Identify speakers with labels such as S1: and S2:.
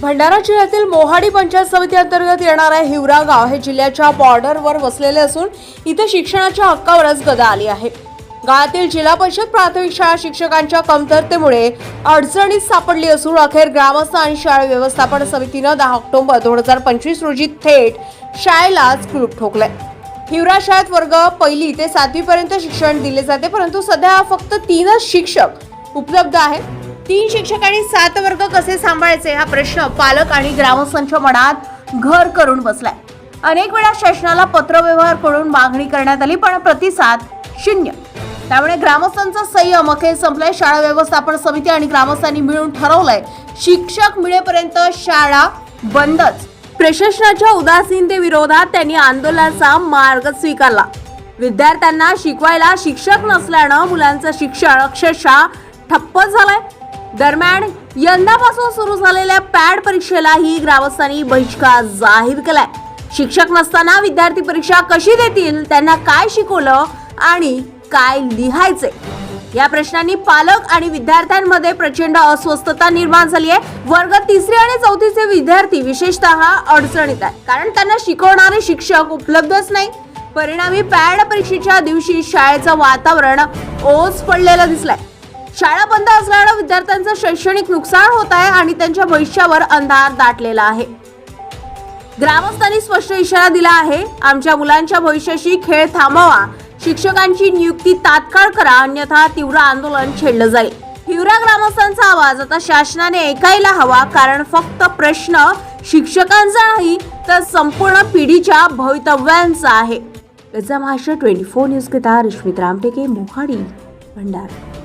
S1: भंडारा जिल्ह्यातील मोहाडी पंचायत समिती अंतर्गत येणारे हिवरा गाव. हे जिल्ह्याच्या बॉर्डरवर वसलेले असून इथे शिक्षणाच्या हक्कावरच गदा आली आहे. गावातील जिल्हा परिषद प्राथमिक शाळा शिक्षकांच्या कमतरतेमुळे अडचणीत सापडली असून अखेर ग्रामस्थ आणि शाळा व्यवस्थापन समितीनं दहा ऑक्टोबर दोन हजार पंचवीस रोजी थेट शाळेलाच कुलूप ठोकलंय. हिवरा शाळेत वर्ग पहिली ते सातवीपर्यंत शिक्षण दिले जाते परंतु सध्या फक्त तीनच शिक्षक उपलब्ध आहेत. तीन शिक्षकांनी सात वर्ग कसे सांभाळायचे? हा प्रश्न पालक आणि ग्रामस्थांच्या मनात घर करून बसलाय. अनेक वेळा शासनाला पत्रव्यवहार करून मागणी करण्यात आली पण प्रतिसाद शून्य. त्यामुळे ग्रामस्थांचा संयम अखेर संपलाय. शाळा व्यवस्थापन समिती आणि ग्रामस्थांनी मिळून ठरवलंय शिक्षक मिळेपर्यंत शाळा बंदच. प्रशासनाच्या उदासीनतेविरोधात त्यांनी आंदोलनाचा मार्ग स्वीकारला. विद्यार्थ्यांना शिकवायला शिक्षक नसल्यानं मुलांचं शिक्षण अक्षरशः ठप्प झालंय. दरम्यान यंदापासून सुरू झालेल्या पॅड परीक्षेलाही ग्रामस्थांनी बहिष्कार जाहीर केलाय. शिक्षक नसताना विद्यार्थी परीक्षा कशी देतील त्यांना काय शिकवलं आणि काय लिहायचे या प्रश्नांनी पालक आणि विद्यार्थ्यांमध्ये प्रचंड अस्वस्थता निर्माण झाली आहे. वर्ग तिसरी आणि चौथीचे विद्यार्थी विशेषतः अडचणीत आहे कारण त्यांना शिकवणारे शिक्षक उपलब्धच नाही. परिणामी पॅड परीक्षेच्या दिवशी शाळेचं वातावरण ओस पडलेलं दिसलंय. शाळा बंद असल्यानं विद्यार्थ्यांचं शैक्षणिक नुकसान होत आहे आणि त्यांच्या भविष्यावर अंधार दाटलेला आहे. ग्रामस्थांनी स्पष्ट इशारा दिला आहे आमच्या मुलांच्या भविष्याशी खेळ थांबवा. शिक्षकांची नियुक्ती तात्काळ करा अन्यथा तीव्र आंदोलन छेडलं जाईल. हिवरा ग्रामस्थांचा आवाज आता शासनाने ऐकायला हवा कारण फक्त प्रश्न शिक्षकांचा नाही तर संपूर्ण पिढीच्या भवितव्यांचा आहे. त्याचा महाराष्ट्र ट्वेंटी फोर न्यूज कथा रश्मित रामटेके मोहाडी भंडारा.